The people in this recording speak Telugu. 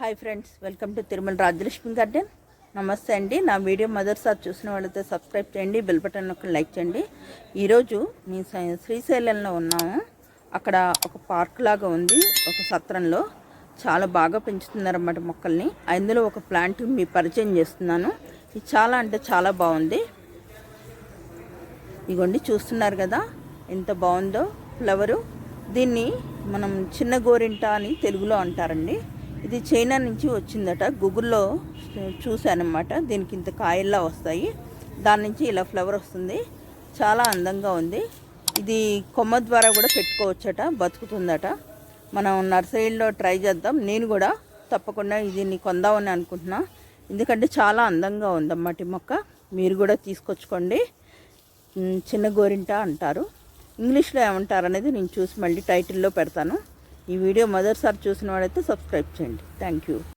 Hi friends welcome to Tirumala Rajalakshmi garden నమస్తే అండి. నా వీడియో మొదటిసారి చూసిన వాళ్ళతో సబ్స్క్రైబ్ చేయండి బెల్ బటన్ ఒక లైక్ చేయండి. ఈరోజు మీ శ్రీశైలంలో ఉన్నాము. అక్కడ ఒక పార్క్ లాగా ఉంది ఒక సత్రంలో. చాలా బాగా పెంచుతున్నారన్నమాట మొక్కల్ని. అందులో ఒక ప్లాంట్ మీ పరిచయం చేస్తున్నాను. ఇది చాలా అంటే చాలా బాగుంది. ఇగోండి చూస్తున్నారు కదా ఎంత బాగుందో ఫ్లవరు దీన్ని మనం చిన్న గోరింట అని తెలుగులో అంటారండి. ఇది చైనా నుంచి వచ్చిందట. గూగుల్లో చూశానమాట దీనికి ఇంత కాయల్లా వస్తాయి. దాని నుంచి ఇలా ఫ్లవర్ వస్తుంది. చాలా అందంగా ఉంది. ఇది కొమ్మ ద్వారా కూడా పెట్టుకోవచ్చట. బతుకుతుందట. మనం నర్సరీలో ట్రై చేద్దాం. నేను కూడా తప్పకుండా దీన్ని కొందామని అనుకుంటున్నా. ఎందుకంటే చాలా అందంగా ఉందన్నమాట మొక్క. మీరు కూడా తీసుకొచ్చుకోండి. చిన్న గోరింట అంటారు. ఇంగ్లీష్లో ఏమంటారు అనేది నేను చూసి మళ్ళీ టైటిల్లో పెడతాను. ఈ వీడియో మొదటిసారి చూసిన వాడైతే సబ్స్క్రైబ్ చేయండి. Thank you.